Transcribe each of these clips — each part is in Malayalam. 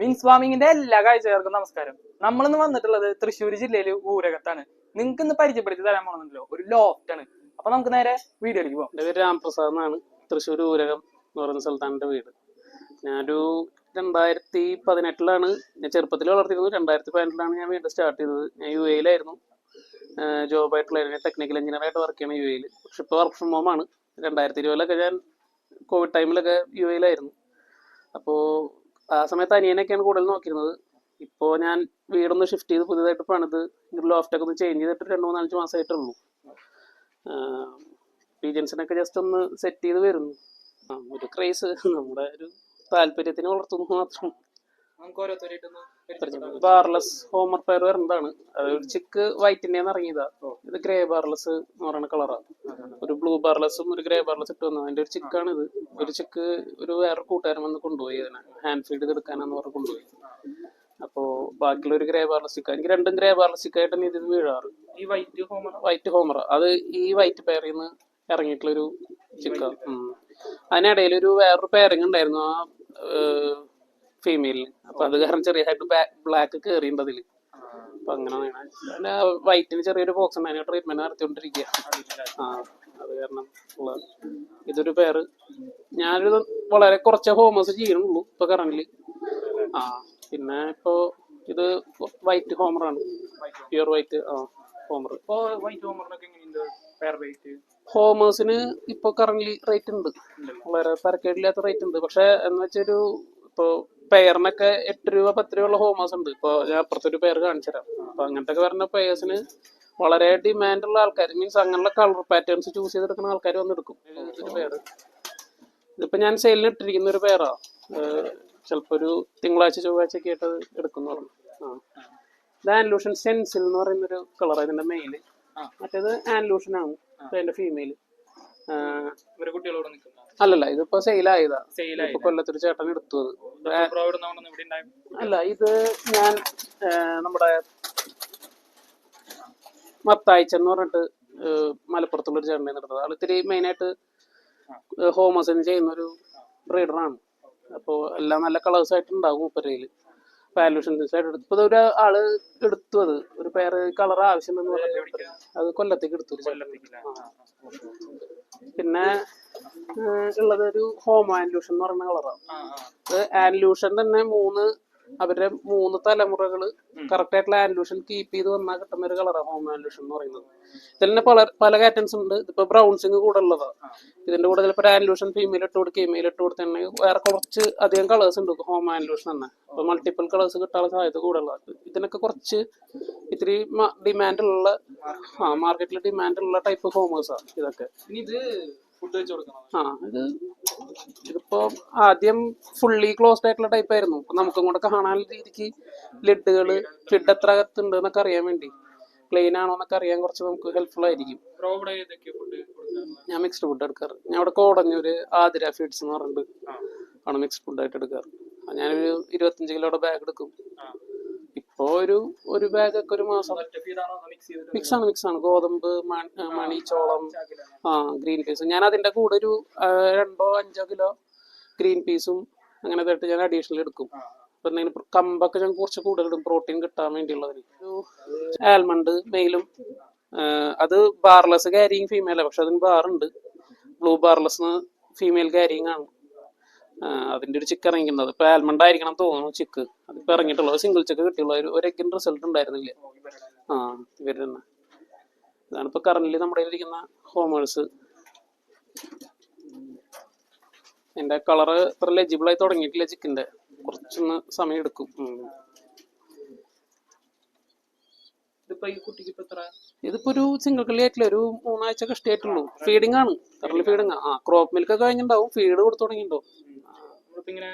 വിൻസ് ഫാമിങ്ങിന്റെ എല്ലാ കാഴ്ചക്കാർക്കും നമസ്കാരം. നമ്മളിന്ന് വന്നിട്ടുള്ളത് തൃശ്ശൂർ ജില്ലയിലെ ഊരകത്താണ്. നിങ്ങൾക്ക് ഇന്ന് പരിചയപ്പെടുത്തി തരാൻ പോകുന്നുണ്ടല്ലോ ഒരു ലോഫ്റ്റ് ആണ്. അപ്പൊ നമുക്ക് നേരെ വീഡിയോയിലേക്ക് പോകാം. എന്റെ പേര് രാംപ്രസാദ് എന്നാണ്. തൃശ്ശൂർ ഊരകം എന്ന് പറയുന്ന സ്ഥലത്താണ് എന്റെ വീട്. ഞാനൊരു രണ്ടായിരത്തി പതിനെട്ടിലാണ് ഞാൻ ചെറുപ്പത്തിൽ വളർത്തിയിരുന്നത് രണ്ടായിരത്തി പതിനെട്ടിലാണ് ഞാൻ വീണ്ടും സ്റ്റാർട്ട് ചെയ്തത്. ഞാൻ യു എയിലായിരുന്നു. ജോബായിട്ടുള്ള ടെക്നിക്കൽ എഞ്ചിനീയർ ആയിട്ട് വർക്ക് ചെയ്യണം യു എയിൽ പക്ഷെ ഇപ്പോൾ വർക്ക് ഫ്രം ഹോം ആണ്. രണ്ടായിരത്തി ഇരുപതിലൊക്കെ ഞാൻ കോവിഡ് ടൈമിലൊക്കെ യു എയിലായിരുന്നു. അപ്പോൾ ആ സമയത്ത് അനിയനൊക്കെയാണ് കൂടുതൽ നോക്കിയിരുന്നത്. ഇപ്പോൾ ഞാൻ വീടൊന്ന് ഷിഫ്റ്റ് ചെയ്ത് പുതിയതായിട്ട് പണിത് ലോഫ്റ്റൊക്കെ ഒന്ന് ചേഞ്ച് ചെയ്തിട്ട് രണ്ട് മൂന്നാലഞ്ച് മാസമായിട്ടുള്ളൂ റീജൻസിനൊക്കെ ജസ്റ്റ് ഒന്ന് സെറ്റ് ചെയ്ത് വരുന്നു. ഒരു ക്രൈസ് നമ്മുടെ ഒരു താല്പര്യത്തിന് വളർത്തുന്നു മാത്രം. ബാർലെസ് ഹോമർ പയർ വരുന്നതാണ് ഒരു ചിക്ക് വൈറ്റിന്റെ ഇറങ്ങിയതാ. ഇത് ഗ്രേ ബാർലെസ് എന്ന് പറയുന്ന കളറാണ് ഒരു ബ്ലൂ ബാർലെസും ഒരു ഗ്രേ ബാർലെസ് ഇട്ട് വന്നത്. അതിന്റെ ഒരു ചിക്കാണ് ഇത് ഒരു ചെക്ക് ഒരു വേറെ കൂട്ടുകാരൻ വന്ന് കൊണ്ടുപോയി അതിനെ. ഹാൻഡ് ഫീഡ് എടുക്കാനാന്ന് പറഞ്ഞ് കൊണ്ടുപോയി. അപ്പോ ബാക്കിയുള്ള ഒരു ഗ്രേ പാർലസിക്ക എനിക്ക് രണ്ടും ഗ്രേ ബാർലെസ് ചിക്കായിട്ടാണ് ഇത് വീഴാറ്. ഈ വൈറ്റ് ഹോമർ വൈറ്റ് ഹോമർ അത് ഈ വൈറ്റ് പേരിൽ നിന്ന് ഇറങ്ങിയിട്ടുള്ളൊരു ചിക്ക അതിനിടയിൽ ഒരു വേറൊരു പേരിങ് ഉണ്ടായിരുന്നു ആ ഫീമെയിലിന് അപ്പൊ അത് കാരണം ചെറിയതായിട്ട് ബ്ലാക്ക് കയറിയിട്ടുണ്ട് അതിൽ. അപ്പൊ അങ്ങനെ വേണം. വൈറ്റിന് ചെറിയൊരു ബോക്സ് ഉണ്ടായിരുന്നു ട്രീറ്റ്മെന്റ് നടത്തിക്കൊണ്ടിരിക്കുക ആ അത് കാരണം ഉള്ള ഇതൊരു പേര് ഞാനൊരു വളരെ കുറച്ചേ ഹോമസ് ചെയ്യണുള്ളൂ ഇപ്പൊ കറങ്ങിൽ. ആ പിന്നെ ഇപ്പോ ഇത് വൈറ്റ് ഹോമർ ആണ്. പ്യുർ വൈറ്റ് ആ ഹോമർ ഇപ്പോ വൈറ്റ് ഹോമറിനൊക്കെ എങ്ങനെയുണ്ട്? ഹോമേഴ്സിന് ഇപ്പൊ കറങ്ങിൽ റേറ്റ് ഉണ്ട്. വളരെ തരക്കേടില്ലാത്ത റേറ്റ് ഉണ്ട്. പക്ഷെ എന്ന് വെച്ചൊരു ഇപ്പൊ പെയറിനൊക്കെ എട്ട് രൂപ പത്ത് രൂപ ഉള്ള ഹോമേഴ്സ് ഉണ്ട്. ഇപ്പൊ ഞാൻ അപ്പുറത്തൊരു പെയർ കാണിച്ചു തരാം. അപ്പൊ അങ്ങനത്തെ വരുന്ന പെയേഴ്സിന് വളരെ ഡിമാൻഡ് ഉള്ള ആൾക്കാർ മീൻസ് അങ്ങനെയുള്ള കളർ പാറ്റേൺസ് ചൂസ് ചെയ്തെടുക്കുന്ന ആൾക്കാർ വന്നെടുക്കും. ഇതിപ്പോ ഞാൻ സെയിലിന് ഇട്ടിരിക്കുന്ന ഒരു പേരാ ചിലപ്പോ ഒരു തിങ്കളാഴ്ച ചൊവ്വാഴ്ച ഒക്കെ ആയിട്ട് എടുക്കുന്നു പറഞ്ഞു ആ. ഇത് ആൻലൂഷൻ സെൻസിൽ എന്ന് പറയുന്ന ഒരു കളർ ഇതിന്റെ മെയിൽ. മറ്റേത് ആൻലൂഷൻ ആണ് ഫീമെയിൽ കുട്ടികളോട് നിൽക്കുന്ന അല്ലല്ല ഇതിപ്പോ സെയിലായതാ സെയിലായി ഇപ്പൊ കൊല്ലത്തൊരു ചേട്ടൻ എടുത്തു അല്ല ഇത് ഞാൻ നമ്മുടെ എന്ന് പറഞ്ഞിട്ട് മലപ്പുറത്തുള്ള ഒരു ചേട്ടനെ എടുത്തത്. ആൾ ഇത്തിരി മെയിനായിട്ട് ഹോമസിന് ചെയ്യുന്ന ഒരു ബ്രീഡറാണ് അപ്പോൾ എല്ലാം നല്ല കളേഴ്സ് ആയിട്ട് ഉണ്ടാകും ഉപ്പരയിൽ പാലൂഷൻ ആയിട്ട് എടുത്തു. ഇപ്പോൾ ഒരു ആൾ എടുത്തു അത്. ഒരു പേര് കളർ ആവശ്യമുണ്ടെന്ന് പറഞ്ഞു അത് കൊല്ലത്തേക്ക് എടുത്തു പിന്നെ ഉള്ളത് ഒരു ഹോം ആൻലൂഷൻ എന്ന് പറയുന്ന കളറാണ് ആൻലൂഷൻ തന്നെ മൂന്ന് അവരുടെ മൂന്ന് തലമുറകൾ കറക്റ്റ് ആയിട്ടുള്ള ആൻലൂഷൻ കീപ്പ് ചെയ്ത് വന്നാൽ കിട്ടുന്ന ഒരു കളറാണ് ഹോം ആൻലൂഷൻ എന്ന് പറയുന്നത്. ഇതിൽ തന്നെ പല പല കാറ്റൻസ് ഉണ്ട്. ഇതിപ്പോ ബ്രൗൺസിങ് കൂടെ ഉള്ളതാണ് ഇതിന്റെ കൂടെ ചിലപ്പോൾ ആൻലൂഷൻ ഫീമെയിൽ ഇട്ട് കൊടുക്കുക മെയിൽ ഇട്ട് കൊടുത്തിട്ടുണ്ടെങ്കിൽ വേറെ കുറച്ച് അധികം കളേഴ്സ് ഉണ്ട് ഹോം ആൻലൂഷൻ തന്നെ അപ്പൊ മൾട്ടിപ്പിൾ കളേഴ്സ് കിട്ടാനുള്ള സാധ്യത കൂടുതലുള്ളത് ഇതിനൊക്കെ കുറച്ച് ഇത്തിരി ഡിമാൻഡുള്ള ആ മാർക്കറ്റിൽ ഡിമാൻഡുള്ള ടൈപ്പ് ഹോമേഴ്സാണ് ഇതൊക്കെ. ഇത് ആ ഇത് ഇതിപ്പോ ആദ്യം ഫുള്ളി ക്ലോസ്ഡ് ആയിട്ടുള്ള ടൈപ്പ് ആയിരുന്നു. നമുക്കും കൂടെ കാണാൻ രീതിക്ക് ലിഡുകൾ ലിഡ് എത്ര അകത്തുണ്ട് എന്നൊക്കെ അറിയാൻ വേണ്ടി. ക്ലീൻ ആണോ എന്നൊക്കെ അറിയാൻ കുറച്ച് നമുക്ക് ഹെൽപ്ഫുൾ ആയിരിക്കും. ഞാൻ മിക്സ്ഡ് ഫുഡ് എടുക്കാറ്. ഞാൻ ഇവിടെ കോടഞ്ഞൂര് ആതിര ഫീഡ്സ് എന്ന് പറഞ്ഞിട്ട് ആണ് മിക്സ്ഡ് ഫുഡ് ആയിട്ട് എടുക്കാറ്. ഞാനൊരു ഇരുപത്തഞ്ച് കിലോയുടെ ബാഗ് എടുക്കും. ഒരു ഒരു ബാഗ് ഒക്കെ ഒരു മാസം മിക്സ് ആണ് മിക്സ് ആണ് ഗോതമ്പ് മണി ചോളം ആ ഗ്രീൻ പീസ് ഞാൻ അതിന്റെ കൂടെ ഒരു രണ്ടോ അഞ്ചോ കിലോ ഗ്രീൻ പീസും അങ്ങനെ തട്ട് ഞാൻ അഡീഷണൽ എടുക്കും. എന്തെങ്കിലും കമ്പൊക്കെ ഞാൻ കുറച്ച് കൂടുതൽ ഇടും. പ്രോട്ടീൻ കിട്ടാൻ വേണ്ടിയുള്ളതിന്. ഒരു ആൽമണ്ട് മെയിലും അത് ബാർലെസ് ക്യാരിങ് ഫീമെയിലാണ് പക്ഷെ അതിന് ബാറുണ്ട് ബ്ലൂ ബാർലെസ് ഫീമെയിൽ ക്യാരിങ് ആണ്. ആ, അതിന്റെ ഒരു ചിക്ക് ഇറങ്ങിക്കുന്നത്. ഇപ്പൊ ആൽമണ്ട് ആയിരിക്കണം തോന്നുന്നു ചിക്ക് അതിപ്പോ ഇറങ്ങിയിട്ടുള്ളൂ സിംഗിൾ ചിക്ക് കിട്ടിയുള്ള ഒരു- ഒരു എഗിൻ റിസൾട്ട് ഉണ്ടായിരുന്നില്ല? ആ ഇവർ തന്നെ. ഇതാണ് ഇപ്പൊ കറന്റ് നമ്മുടെ ഇരിക്കുന്ന ഹോമേഴ്സ് എന്റെ കളറ് ഇത്ര ലെജിബിൾ ആയി തുടങ്ങിയിട്ടില്ല ചിക്കിന്റെ കുറച്ചൊന്ന് സമയം എടുക്കും. ഇതിപ്പോ ഒരു സിംഗിൾ കിളി ആയിട്ടില്ല. ഒരു മൂന്നാഴ്ച കഷ്ടിയായിട്ടുള്ളൂ ഫീഡിംഗ് ആണ്. കറലി ഫീഡിംഗ് ആ. ക്രോപ്പ് മിൽക്ക് ഒക്കെ കഴിഞ്ഞിട്ടുണ്ടാവും. ഫീഡ് കൊടുത്തു തുടങ്ങിയിട്ടുണ്ടാവും. നമ്മളിപ്പോ ഇങ്ങനെ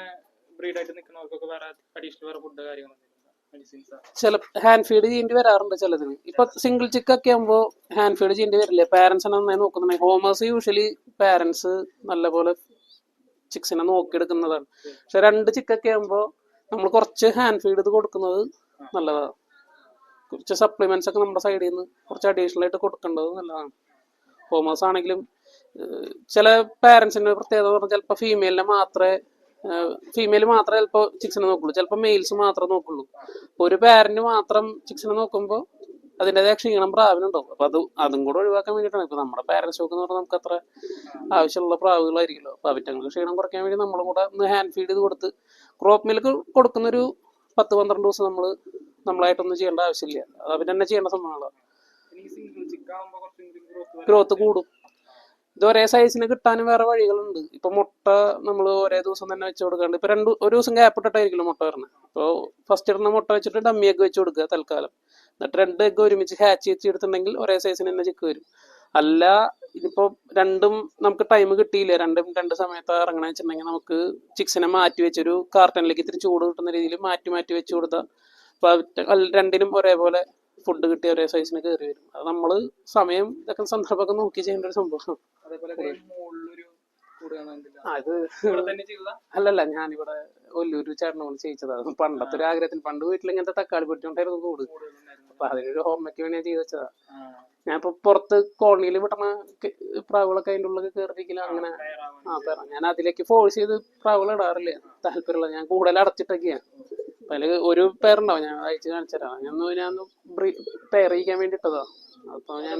ബ്രീഡായിട്ട് നിൽക്കുന്നവർക്കൊക്കെ വേറെ അഡീഷണൽ വേറെ ഫുഡ് കാര്യങ്ങളൊക്കെ ചില ഹാൻഡ് ഫീഡ് ചെയ്യേണ്ടി വരാറുണ്ട് ചിലതിന്. ഇപ്പൊ സിംഗിൾ ചിക്ക് ഒക്കെ ആകുമ്പോൾ ഹാൻഡ് ഫീഡ് ചെയ്യേണ്ടി വരില്ലേ? പാരന്റ്സ് നന്നായി നോക്കുന്നുണ്ടെങ്കിൽ ഹോമേഴ്സ് യൂഷ്വലി പാരന്റ്സ് നല്ലപോലെ ചിക്സിനെ നോക്കിയെടുക്കുന്നതാണ്. പക്ഷെ രണ്ട് ചിക്കൊക്കെ ആകുമ്പോൾ നമ്മൾ കുറച്ച് ഹാൻഡ് ഫീഡ് ഇത് കൊടുക്കുന്നത് നല്ലതാണ്. കുറച്ച് സപ്ലിമെന്റ്സ് ഒക്കെ നമ്മുടെ സൈഡിൽ നിന്ന് കുറച്ച് അഡീഷണൽ ആയിട്ട് കൊടുക്കേണ്ടത് നല്ലതാണ്. ഹോമേഴ്സ് ആണെങ്കിലും ചില പാരന്റ്സിന്റെ പ്രത്യേകത പറഞ്ഞാൽ ചിലപ്പോൾ ഫീമെയിലിനെ മാത്രമേ ഫീമെയിൽ മാത്രമേ ചിലപ്പോൾ ചിക്സിനെ നോക്കുള്ളൂ. ചിലപ്പോൾ മെയിൽസ് മാത്രമേ നോക്കുള്ളൂ. ഒരു പാരന്റ് മാത്രം ചിക്സിനെ നോക്കുമ്പോൾ അതിന്റെതായ ക്ഷീണം പ്രാവിനുണ്ടാവും അപ്പം അത് അതും കൂടെ ഒഴിവാക്കാൻ വേണ്ടിയിട്ടാണ്. ഇപ്പം നമ്മുടെ പാരൻസ് നോക്കുന്ന പറഞ്ഞാൽ നമുക്ക് അത്ര ആവശ്യമുള്ള പ്രാവുകളായിരിക്കുമല്ലോ. അപ്പം അവറ്റങ്ങൾക്ക് ക്ഷീണം കുറയ്ക്കാൻ വേണ്ടി നമ്മളും കൂടെ ഒന്ന് ഹാൻഡ് ഫീഡ് ചെയ്ത് കൊടുത്ത് ക്രോപ്പ് മിൽക്ക് കൊടുക്കുന്നൊരു പത്ത് പന്ത്രണ്ട് ദിവസം നമ്മൾ നമ്മളായിട്ടൊന്നും ചെയ്യേണ്ട ആവശ്യമില്ല. അത് അവർ തന്നെ ചെയ്യേണ്ട സംഭവങ്ങളാണ് ഗ്രോത്ത് കൂടും. ഇത് ഒരേ സൈസിന് കിട്ടാനും വേറെ വഴികളുണ്ട്. ഇപ്പൊ മുട്ട നമ്മൾ ഒരേ ദിവസം തന്നെ വെച്ച് കൊടുക്കാണ്ട് ഇപ്പൊ രണ്ട് ഒരു ദിവസം ഗ്യാപ്പ് ഇട്ടിട്ടായിരിക്കും മുട്ട വരുന്നത്. അപ്പോൾ ഫസ്റ്റ് ഇടുന്ന മുട്ട വെച്ചിട്ട് ഡമ്മി എഗ് വെച്ച് കൊടുക്കുക തൽക്കാലം. എന്നിട്ട് രണ്ട് എഗ് ഒരുമിച്ച് ഹാച്ച് വെച്ചെടുത്തിട്ടുണ്ടെങ്കിൽ ഒരേ സൈസിന് തന്നെ ചിക്ക് വരും. അല്ല ഇതിപ്പോ രണ്ടും നമുക്ക് ടൈം കിട്ടിയില്ല. രണ്ടും രണ്ട് സമയത്ത് ഇറങ്ങണ വെച്ചിട്ടുണ്ടെങ്കിൽ നമുക്ക് ചിക്സിനെ മാറ്റി വെച്ചൊരു കാർട്ടണിലേക്ക് ഇത്തിരി ചൂട് കിട്ടുന്ന രീതിയിൽ മാറ്റി മാറ്റി വെച്ച് കൊടുത്താൽ അപ്പൊ രണ്ടിനും ഒരേപോലെ ഫുഡ് കിട്ടിയ ഒരേ സൈസിന് കയറി വരും. അത് നമ്മൾ സമയം ഇതൊക്കെ സന്ദർഭമൊക്കെ നോക്കി ചെയ്യേണ്ട ഒരു സംഭവം. അല്ലല്ല ഞാനിവിടെ ഒല്ലൂര് ചേട്ടനോട് ചെയ്യിച്ചതാണ് പണ്ടത്തെ ഒരു ആഗ്രഹത്തിൽ പണ്ട് വീട്ടിൽ ഇങ്ങനത്തെ തക്കാളി പൊട്ടിക്കൊണ്ടായിരുന്നു കൂട്. അപ്പൊ അതിനൊരു ഹോമയ്ക്ക് വേണ്ടി ഞാൻ ചെയ്ത് വെച്ചതാ. ഞാനിപ്പോ ഇപ്പൊ പുറത്ത് കോളനിയിൽ വിട്ടണ പ്രാവുകളൊക്കെ അതിന്റെ ഉള്ളിൽ കയറിയിരിക്കില്ല അങ്ങനെ. ആ പറ ഞാൻ അതിലേക്ക് ഫോഴ്സ് ചെയ്ത് പ്രാവുകൾ ഇടാറില്ല. താല്പര്യമുള്ള ഞാൻ കൂടുതൽ അടച്ചിട്ടൊക്കെയാ. അതിൽ ഒരു പേരുണ്ടാവും. ഞാൻ അയച്ച് കാണിച്ചുതരാം ഞാൻ ഒന്ന് ഞാൻ പെയർ അറിയിക്കാൻ വേണ്ടി ഇട്ടതാ അപ്പൊ ഞാൻ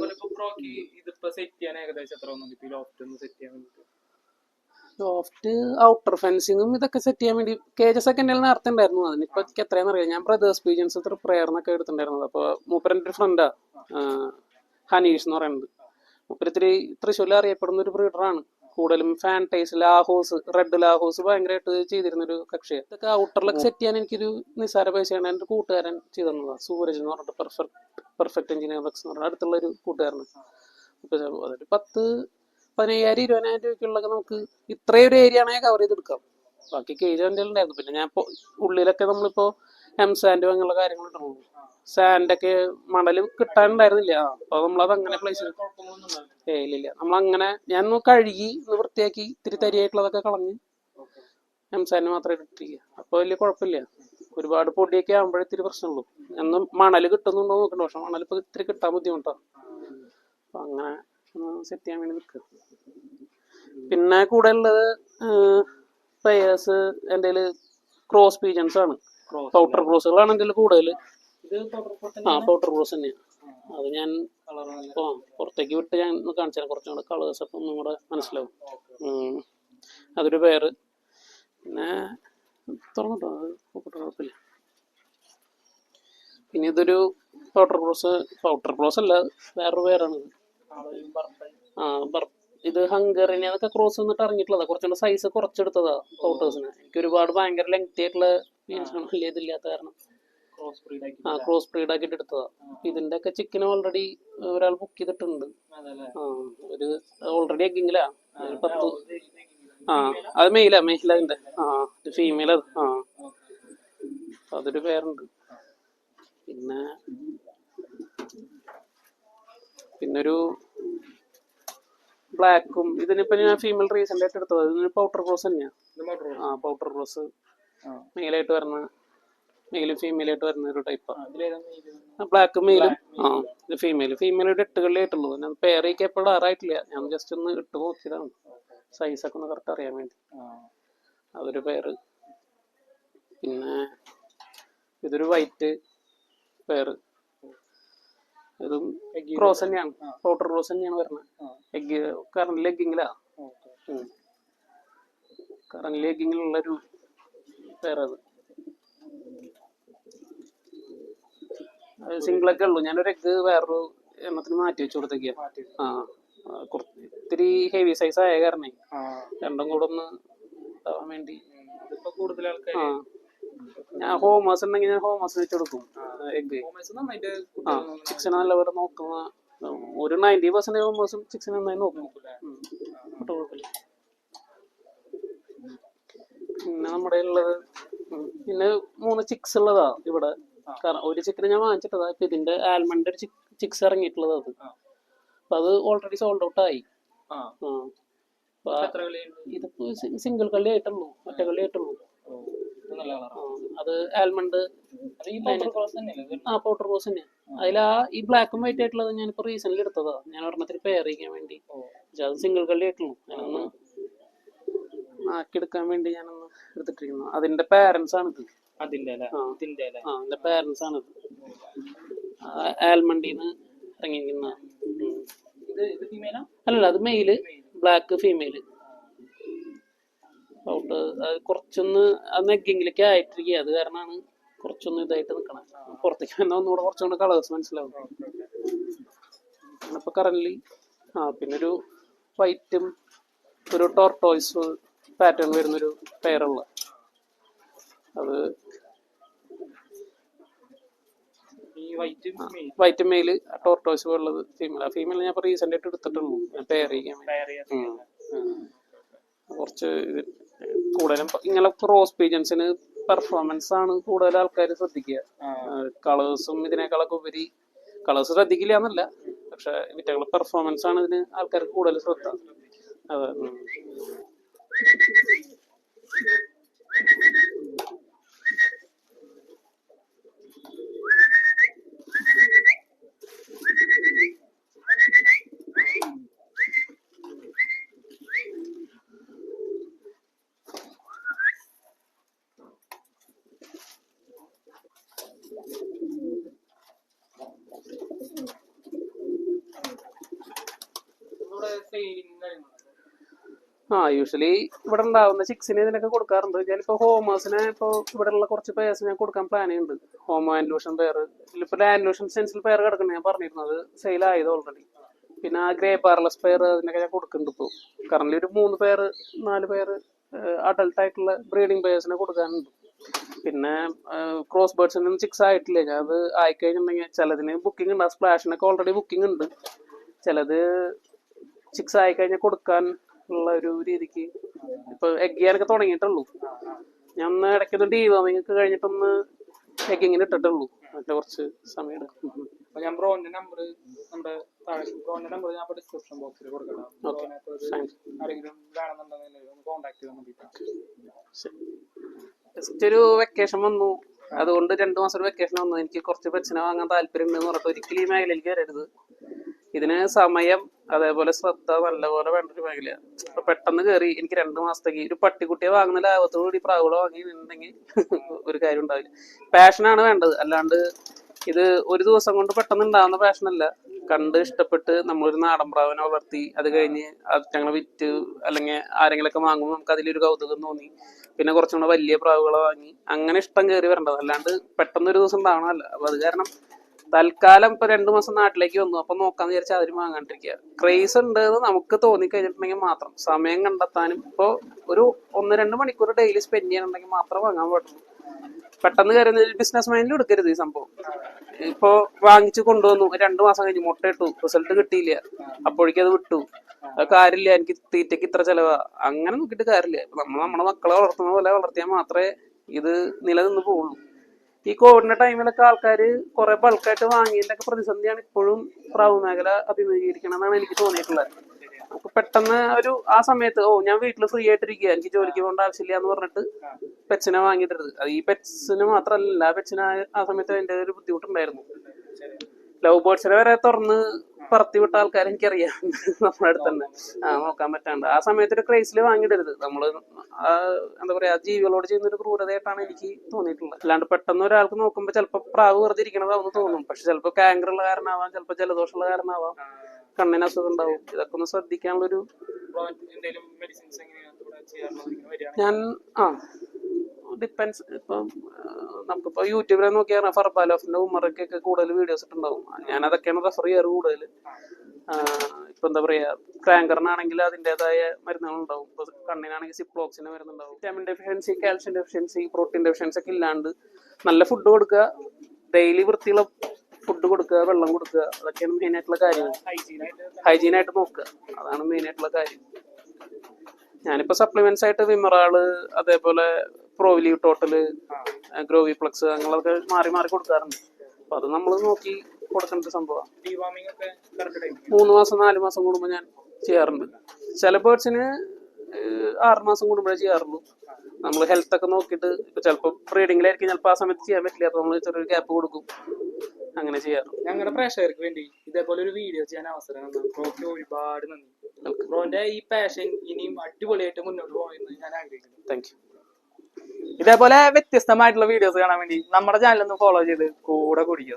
ലോഫ്റ്റ് ഔട്ടർ ഫെൻസിങ്ങും ഇതൊക്കെ സെറ്റ് ചെയ്യാൻ വേണ്ടി കേജസ് ഒക്കെ എന്റെ നേരത്തെ ഉണ്ടായിരുന്നു അതിനിപ്പോ എത്രയാണെന്ന് അറിയാം ഞാൻ ബ്രദേഴ്സ് പീജൻസ് പ്രെയർന്നൊക്കെ എടുത്തിട്ടുണ്ടായിരുന്നത് അപ്പോൾ മൂപ്പരന്റെ ഒരു ഫ്രണ്ടാ ഹനീഷ് എന്ന് പറയുന്നത്. മൂപ്പര് ഇത്തിരി തൃശ്ശൂരിൽ അറിയപ്പെടുന്ന ഒരു ബ്രീഡറാണ് കൂടുതലും ഫാന്റൈസ് ലാഹോസ് റെഡ് ലാഹോസ് ഭയങ്കരമായിട്ട് ചെയ്തിരുന്ന ഒരു കക്ഷിയാണ് ഇതൊക്കെ ഔട്ടറിലൊക്കെ സെറ്റ് ചെയ്യാൻ എനിക്കൊരു നിസ്സാര പൈസയാണ് എന്റെ കൂട്ടുകാരൻ ചെയ്തു തന്നതാണ് സൂരജ് എന്ന് പറഞ്ഞിട്ട് പെർഫെക്റ്റ് പെർഫെക്റ്റ് എഞ്ചിനീയർ എന്ന് പറഞ്ഞ അടുത്തുള്ള ഒരു കൂട്ടുകാരന് അപ്പോൾ അതൊരു പത്ത് പതിനയ്യായിരം ഇരുപതിനായിരം രൂപയ്ക്കുള്ളൊക്കെ നമുക്ക് ഇത്രയും ഒരു ഏരിയ ആണെങ്കിൽ കവർ ചെയ്തെടുക്കാം. ബാക്കി കേജ് വണ്ടികൾ ഉണ്ടായിരുന്നു. പിന്നെ ഞാൻ ഇപ്പോൾ ഉള്ളിലൊക്കെ നമ്മളിപ്പോൾ എം സാൻഡ് അങ്ങനെയുള്ള കാര്യങ്ങൾ ഇട്ടുള്ളൂ സാൻഡൊക്കെ മണൽ കിട്ടാനുണ്ടായിരുന്നില്ല. അപ്പോൾ അപ്പൊ നമ്മളത് അങ്ങനെ പ്ലേസ് ഏ ഇല്ല നമ്മൾ അങ്ങനെ ഞാൻ ഒന്ന് കഴുകി ഒന്ന് വൃത്തിയാക്കി ഇത്തിരി തരിയായിട്ടുള്ളതൊക്കെ കളഞ്ഞ് മാത്രം മാത്രമേ ഇട്ടിരിക്കുക. അപ്പൊ വലിയ കുഴപ്പമില്ല. ഒരുപാട് പൊടിയൊക്കെ ആകുമ്പോഴേ ഇത്തിരി പ്രശ്നമുള്ളൂ. എന്നും മണൽ കിട്ടുന്നുണ്ടോ നോക്കണ്ട. പക്ഷെ മണൽ ഇപ്പൊ ഇത്തിരി കിട്ടാൻ ബുദ്ധിമുട്ടാണ് അപ്പൊ അങ്ങനെ സെറ്റ് ചെയ്യാൻ വേണ്ടി നിൽക്കുക. പിന്നെ കൂടെ ഉള്ളത് പേയേഴ്സ് എന്റെ ക്രോസ് പീജൻസ് ആണ്. പൗഡർ ക്രോസുകളാണ് എന്റെ കൂടുതൽ ആ പൗഡർ ക്രോസ് തന്നെയാണ് അത് ഞാൻ പുറത്തേക്ക് വിട്ട് ഞാൻ ഒന്ന് കാണിച്ചു തരാം കുറച്ചും കൂടെ കളേഴ്സ് അപ്പൊ ഒന്നും കൂടെ മനസ്സിലാവും. അതൊരു പേര് പിന്നെ തുറന്നിട്ടോ? അത് കുഴപ്പമില്ല. പിന്നെ ഇതൊരു പൗഡർ ക്രോസ് പൗഡർ ക്രോസ് അല്ല വേറൊരു പേരാണ് ഇത് ആ ഇത് ഹംഗറിനെ അതൊക്കെ ക്രോസ് വന്നിട്ട് ഇറങ്ങിയിട്ടുള്ളതാ. കുറച്ചുകൂടെ സൈസ് കുറച്ചെടുത്തതാ പൗട്ടേഴ്സിന് എനിക്ക് ഒരുപാട് ഭയങ്കര ലെങ്തി ആയിട്ടുള്ള മീൻസ് ഇതില്ലാത്ത കാരണം. ക്രോസ് ബ്രീഡ് ആക്കിയിട്ട് എടുത്തതാ. ഇതിന്റെ ഒക്കെ ചിക്കൻ ഓൾറെഡി ഒരാൾ ബുക്ക് ചെയ്തിട്ടുണ്ട്. ആ ഒരു ഓൾറെഡി എഗ്ഗിങ്ങിലാ പത്ത് ആ അത് മെയിലാ മെയിലാ അതിന്റെ. ആ ഇത് ഫീമെയിൽ അത് ആ. അതൊരു പേരുണ്ട് പിന്നെ പിന്നൊരു ബ്ലാക്കും ഇതിനിപ്പോ ഞാൻ ഫീമെയിൽ റീസെന്റ് ആയിട്ട് എടുത്തത്. ഇതിന് പൗഡർ ക്രോസ് തന്നെയാ. ആ പൗഡർ ആ. മെയിലായിട്ട് വരുന്ന മെയിലും ഫീമെയിലായിട്ട് വരുന്ന ഒരു ടൈപ്പാണ്? ബ്ലാക്ക് മെയിലും ആ ഇത് ഫീമെയിൽ ഫീമെയിൽ ഒരു ഞാൻ പെയർ ചെയ്യിക്കപ്പോൾ ആറായിട്ടില്ല. ഞാൻ ജസ്റ്റ് ഒന്ന് ഇട്ട് നോക്കിയതാണ്. സൈസ് ഒക്കെ ഒന്ന് കറക്റ്റ് അറിയാൻ വേണ്ടി. അതൊരു പെയർ പിന്നെ ഇതൊരു വൈറ്റ് പെയർ ഇതും ക്രോസ് തന്നെയാണ്. പൗഡർ ക്രോസ് തന്നെയാണ് വരുന്നത്. എഗ് കറന്റ് ലെഗിങ്ങിലാ കറന്റ് ലെഗിങ്ങിലുള്ളൊരു പെയർ അത്. സിംഗിൾ ഒക്കെ ഉള്ളൂ. ഞാനൊരു എഗ് വേറൊരു എണ്ണത്തിന് മാറ്റി വെച്ചു കൊടുത്തേക്കാ. ആ ഇത്തിരി ഹെവി സൈസ് ആയ കാരണേ രണ്ടും കൂടെ ഒന്ന് ഇതാവാൻ വേണ്ടി. കൂടുതൽ ആൾക്കാർ ആ. ഞാൻ ഹോമേഴ്സ് ഉണ്ടെങ്കിൽ ഞാൻ ഹോമേഴ്സ് വെച്ച് കൊടുക്കും. എഗ് ആ ചിക്സിനെ നല്ലപോലെ നോക്കുന്ന ഒരു നയന്റി പെർസെന്റ് ഹോമേഴ്സും ചിക്സിനെ നന്നായി നോക്കും. കുഴപ്പമില്ല. പിന്നെ നമ്മുടെ ഉള്ളത് പിന്നെ മൂന്ന് ചിക്സ് ഉള്ളതാ ഇവിടെ. കാരണം ഒരു ചിക്കൻ ഞാൻ വാങ്ങിച്ചിട്ടതാ ഇപ്പൊ ഇതിന്റെ ആൽമണ്ട് ഒരു ചിക്സ് ഇറങ്ങിയിട്ടുള്ളത് അത്. അപ്പൊ അത് ഓൾറെഡി സോൾഡ് ഔട്ട് ആയി. ഇതിപ്പോ സിംഗിൾ കള്ളി ആയിട്ടുള്ളൂ ഒറ്റ കള്ളി ആയിട്ടുള്ളൂ. അത് ആൽമണ്ട് ആ പൗഡർ റോസ് തന്നെയാണ് അതിൽ ആ ഈ ബ്ലാക്കും വൈറ്റ് ആയിട്ടുള്ളത് ഞാനിപ്പോ റീസെന്റ് എടുത്തതാ. ഞാൻ ഒരെണ്ണത്തിൽ പെയർ ചെയ്യാൻ വേണ്ടി. പക്ഷെ അത് സിംഗിൾ കള്ളി ആയിട്ടുള്ളൂ. ഞാനൊന്ന് ആക്കിയെടുക്കാൻ വേണ്ടി ഞാനൊന്ന് എടുത്തിട്ടിരിക്കുന്നു. അതിന്റെ പാരന്റ്സ് ആണ് ഇത് അതിന്റെ അല്ലേ ആ. ഇതിന്റെ അല്ലേ ആ പാരന്റ്സ് ആണ്. ഇത് ആൽമണ്ടിന്ന് ഇറങ്ങിയിരിക്കുന്ന ഇത് ഇത് ഫീമെയിലാ അല്ലല്ല അത് മെയിൽ ബ്ലാക്ക് ഫീമെയിൽ ഔട്ട് അത് കുറച്ചൊന്ന് ആ നെഗ്ഗിങ്ങിലേക്ക് ആയിട്ടിരിക്കുക. അത് കാരണമാണ് കുറച്ചൊന്ന് ഇതായിട്ട് നിൽക്കണം. പുറത്തേക്ക് വന്നാൽ ഒന്നുകൂടെ കുറച്ചുകൂടെ കളേഴ്സ് മനസ്സിലാവും. ഇപ്പൊ കറന്റ് ആ പിന്നെ ഒരു വൈറ്റും ഒരു ടോർട്ടോയ്സ് പാറ്റേൺ വരുന്നൊരു പെയറുള്ള അത് ഈ വൈറ്റ് മെയിൽ മെയിൽ ടോർട്ടോയ്സ് പോലുള്ളത് ഫീമെയിൽ ആ ഫീമെയിൽ ഞാൻ റീസെന്റ് ആയിട്ട് എടുത്തിട്ടുള്ളൂ. പെയർ ചെയ്യാൻ കുറച്ച് കൂടുതലും ഇങ്ങനെ റോസ് പീജൻസിന് പെർഫോമൻസ് ആണ് കൂടുതൽ ആൾക്കാർ ശ്രദ്ധിക്കുക. കളേഴ്സും ഇതിനേക്കാളൊക്കെ ഉപരി കളേഴ്സ് ശ്രദ്ധിക്കില്ല എന്നല്ല. പക്ഷെ വിറ്റകളുടെ പെർഫോമൻസ് ആണ് ഇതിന് ആൾക്കാർ കൂടുതൽ ശ്രദ്ധ. അതെ. Thank you. ആ യൂഷ്വലി ഇവിടെ ഉണ്ടാവുന്ന ചിക്സിനെ ഇതിനൊക്കെ കൊടുക്കാറുണ്ട്. ഞാനിപ്പോ ഹോമേഴ്സിനെ ഇപ്പോൾ ഉള്ള കുറച്ച് പേഴ്സ് ഞാൻ കൊടുക്കാൻ പ്ലാൻ ചെയ്യുന്നുണ്ട്. ഹോമോ ആൻഡ്ലൂഷൻ പെയർ ഇപ്പോൾ ആൻഡ്ലൂഷൻ സെൻസിൽ പേർ കിടക്കുന്നത് ഞാൻ പറഞ്ഞിരുന്നത്. സെയിൽ ആയത് ഓൾറെഡി പിന്നെ ആ ഗ്രേ പാർലസ് പെയർ അതിനൊക്കെ ഞാൻ കൊടുക്കുന്നുണ്ട് ഇപ്പോൾ കറന്റ് ഒരു മൂന്ന് പേർ നാല് പേർ അഡൾട്ട് ആയിട്ടുള്ള ബ്രീഡിംഗ് പേഴ്സിനെ കൊടുക്കാനുണ്ട്. പിന്നെ ക്രോസ് ബേർഡ്സിന് ചിക്സ് ആയിട്ടില്ല. ഞാൻ അത് ആയിക്കഴിഞ്ഞിട്ടുണ്ടെങ്കിൽ ചിലതിന് ബുക്കിംഗ് ഉണ്ട്. ആ സ്പ്ലാഷിനൊക്കെ ഓൾറെഡി ബുക്കിംഗ് ഉണ്ട്. ചിലത് ചിക്സ് ആയിക്കഴിഞ്ഞാൽ കൊടുക്കാൻ ഉള്ള ഒരു രീതിക്ക് ഇപ്പൊ എഗ് ചെയ്യാനൊക്കെ തുടങ്ങിയിട്ടുള്ളൂ. ഞാൻ ഒന്ന് ഇടയ്ക്കൊന്ന് ഡീവാമിങ്ങൊക്കെ കഴിഞ്ഞിട്ടൊന്ന് എഗ്ഗിങ്ങിന് ഇട്ടിട്ടുള്ളൂ. അതിന്റെ കുറച്ച് സമയം എടുക്കും അപ്പൊ ഞാൻ ബ്രോന്റെ നമ്പർ നമ്മുടെ ബ്രോന്റെ നമ്പർ ഞാൻ ഡിസ്ക്രിപ്ഷൻ ബോക്സിൽ ഒരു ആരെങ്കിലും വേണമെന്നുണ്ടെങ്കിൽ കോൺടാക്ട് ചെയ്താൽ മതി ജസ്റ്റ് ഒരു വെക്കേഷൻ വന്നു. അതുകൊണ്ട് രണ്ടു മാസം ഒരു വെക്കേഷൻ വന്നു. എനിക്ക് കുറച്ച് പെറ്റ്സിനെ വാങ്ങാൻ താല്പര്യം ഉണ്ടെന്ന് പറഞ്ഞിട്ട് ഒരിക്കലും ഈ മേഖലയിലേക്ക് വരരുത്. ഇതിന് സമയം അതേപോലെ ശ്രദ്ധ നല്ലപോലെ വേണ്ട ഒരു മേഖലയാണ് അപ്പൊ പെട്ടെന്ന് കയറി എനിക്ക് രണ്ട് മാസത്തേക്ക് ഒരു പട്ടിക്കുട്ടിയെ വാങ്ങുന്ന ലാഭത്തോടുകൂടി പ്രാവുകളെ വാങ്ങിയിട്ടുണ്ടെങ്കിൽ ഒരു കാര്യം ഉണ്ടാവില്ല. പാഷനാണ് വേണ്ടത്. അല്ലാണ്ട് ഇത് ഒരു ദിവസം കൊണ്ട് പെട്ടെന്ന് ഉണ്ടാവുന്ന പാഷനല്ല കണ്ട് ഇഷ്ടപ്പെട്ട് നമ്മളൊരു നാടൻ പ്രാവിനെ വളർത്തി അത് കഴിഞ്ഞ് ഞങ്ങൾ വിറ്റ് അല്ലെങ്കിൽ ആരെങ്കിലൊക്കെ വാങ്ങുമ്പോൾ നമുക്ക് അതിലൊരു കൗതുകം തോന്നി. പിന്നെ കുറച്ചും കൂടെ വലിയ പ്രാവുകളെ വാങ്ങി. അങ്ങനെ ഇഷ്ടം കയറി വരേണ്ടത്. അല്ലാണ്ട് പെട്ടെന്ന് ഒരു ദിവസം ഉണ്ടാവണമല്ല അപ്പൊ അത് കാരണം തൽക്കാലം ഇപ്പൊ രണ്ടു മാസം നാട്ടിലേക്ക് വന്നു. അപ്പൊ നോക്കാന്ന് വിചാരിച്ചാൽ അതിന് വാങ്ങാണ്ടിരിക്കുക ക്രേസ് ഉണ്ട് എന്ന് നമുക്ക് തോന്നി കഴിഞ്ഞിട്ടുണ്ടെങ്കിൽ മാത്രം. സമയം കണ്ടെത്താനും ഇപ്പൊ ഒരു ഒന്ന് രണ്ട് മണിക്കൂർ ഡെയിലി സ്പെൻഡ് ചെയ്യാനുണ്ടെങ്കിൽ മാത്രം വാങ്ങാൻ പാടുള്ളൂ പെട്ടെന്ന് കയറുന്ന ബിസിനസ് മൈൻഡിൽ എടുക്കരുത് ഈ സംഭവം. ഇപ്പോ വാങ്ങിച്ചു കൊണ്ടുവന്നു. രണ്ടു മാസം കഴിഞ്ഞ് മുട്ട ഇട്ടു. റിസൾട്ട് കിട്ടിയില്ല. അപ്പോഴേക്കും അത് വിട്ടു. കാര്യമില്ല. എനിക്ക് തീറ്റയ്ക്ക് ഇത്ര ചെലവാ. അങ്ങനെ നോക്കിയിട്ട് കാര്യമില്ല. നമ്മൾ നമ്മുടെ മക്കളെ വളർത്തുന്ന പോലെ വളർത്തിയാൽ മാത്രമേ ഇത് നിലനിന്ന് പോവുള്ളൂ. ഈ കോവിഡിന്റെ ടൈമിലൊക്കെ ആൾക്കാർ കുറെ ബൾക്കായിട്ട് വാങ്ങിയതിന്റെ ഒക്കെ പ്രതിസന്ധിയാണ് ഇപ്പോഴും പ്രാവ് മേഖല അഭിമുഖീകരിക്കണം എന്നാണ് എനിക്ക് തോന്നിയിട്ടുള്ളത്. പെട്ടെന്ന് ഒരു ആ സമയത്ത് ഓ ഞാൻ വീട്ടിൽ ഫ്രീ ആയിട്ടിരിക്കുക എനിക്ക് ജോലിക്ക് പോകേണ്ട ആവശ്യമില്ല എന്ന് പറഞ്ഞിട്ട് പെറ്റ്സിനെ വാങ്ങിയിട്ടത് അത് ഈ പെറ്റ്സിന് മാത്രമല്ല പെറ്റ്സിന് ആ സമയത്ത് അതിന്റെ ഒരു ബുദ്ധിമുട്ടുണ്ടായിരുന്നു. ലവ് ബേർഡ്സിനെ വരെ തുറന്ന് പറത്തി വിട്ട ആൾക്കാർ എനിക്കറിയാം. നമ്മുടെ അടുത്ത് തന്നെ. ആ നോക്കാൻ പറ്റാണ്ട്. ആ സമയത്ത് ഒരു ക്രൈസിൽ വാങ്ങിയിടരുത് നമ്മൾ എന്താ പറയാ ജീവികളോട് ചെയ്യുന്ന ഒരു ക്രൂരതയായിട്ടാണ് എനിക്ക് തോന്നിയിട്ടുള്ളത്. അല്ലാണ്ട് പെട്ടെന്ന് ഒരാൾക്ക് നോക്കുമ്പോൾ ചിലപ്പോൾ പ്രാവ് വെറുതെ ഇരിക്കണതാണെന്ന് തോന്നും. പക്ഷെ ചിലപ്പോൾ കാങ്കർ ഉള്ള കാരണമാവാം ചിലപ്പോൾ ജലദോഷമുള്ള കാരണമാവാം കണ്ണിന് അസുഖം ഉണ്ടാവും. ഇതൊക്കെ ഒന്ന് ശ്രദ്ധിക്കാനുള്ളൊരു ഞാൻ ആ. ഡിപ്പെൻസ് ഇപ്പം നമുക്കിപ്പോൾ നമുക്കിപ്പോ യൂട്യൂബിൽ നോക്കിയാൽ ഫർബാലോഫിന്റെ ഉമ്മറൊക്കെ കൂടുതൽ വീഡിയോസ് ഇട്ടുണ്ടാവും ഞാൻ അതൊക്കെയാണ് റെഫർ ചെയ്യാറ് കൂടുതൽ ഇപ്പൊ എന്താ പറയാ ക്രാങ്കറിനാണെങ്കിൽ അതിന്റെതായ മരുന്നുകൾ ഉണ്ടാവും ഇപ്പൊ കണ്ണിനാണെങ്കിൽ സിപ്ലോക്സിന്റെ മരുന്നുണ്ടാവും. Vitamin deficiency calcium deficiency protein deficiency ഒക്കെ ഇല്ലാണ്ട് നല്ല ഫുഡ് കൊടുക്കുക. ഡെയിലി വൃത്തിയുള്ള ഫുഡ് കൊടുക്കുക വെള്ളം കൊടുക്കുക. അതൊക്കെയാണ് മെയിൻ ആയിട്ടുള്ള കാര്യങ്ങൾ. ഹൈജീൻ ആയിട്ട് നോക്കുക. അതാണ് മെയിൻ ആയിട്ടുള്ള കാര്യം. ഞാനിപ്പോ സപ്ലിമെന്റ്സ് ആയിട്ട് വിമറാൾ അതേപോലെ പ്രോവിലി ടോട്ടൽ ഗ്രോവി ഫ്ലക്സ് അങ്ങനെയൊക്കെ മാറി മാറി കൊടുക്കാറുണ്ട്. അപ്പൊ അത് നമ്മൾ നോക്കി കൊടുക്കേണ്ട സംഭവമാണ് മൂന്ന് മാസം നാല് മാസം കൂടുമ്പോൾ ഞാൻ ചെയ്യാറുണ്ട്. ചില ബേർഡ്സിന് ആറ് മാസം കൂടുമ്പോഴേ ചെയ്യാറുള്ളൂ. നമ്മൾ ഹെൽത്ത് ഒക്കെ നോക്കിയിട്ട് ഇപ്പൊ ചിലപ്പോൾ ബ്രീഡിങ്ങിലായിരിക്കും ചിലപ്പോ ആ സമയത്ത് ചെയ്യാൻ പറ്റില്ല. അപ്പൊ നമ്മൾ ചെറിയൊരു ഗ്യാപ്പ് കൊടുക്കും. അങ്ങനെ ചെയ്യാറ്. ഞങ്ങളുടെ പ്രേക്ഷകർക്ക് വേണ്ടി ഇതേപോലെ ഒരു വീഡിയോ ചെയ്യാൻ അവസരം ഒരുപാട് നന്ദി. ഈ പാഷൻ ഇനിയും അടിപൊളിയായിട്ട് മുന്നോട്ട് പോകുന്നത് ഞാൻ ആഗ്രഹിക്കുന്നു. താങ്ക് ഇതേപോലെ വ്യത്യസ്തമായിട്ടുള്ള വീഡിയോസ് കാണാൻ വേണ്ടി നമ്മുടെ ചാനൽ ഒന്ന് ഫോളോ ചെയ്ത് കൂടെ കുടിക്കുക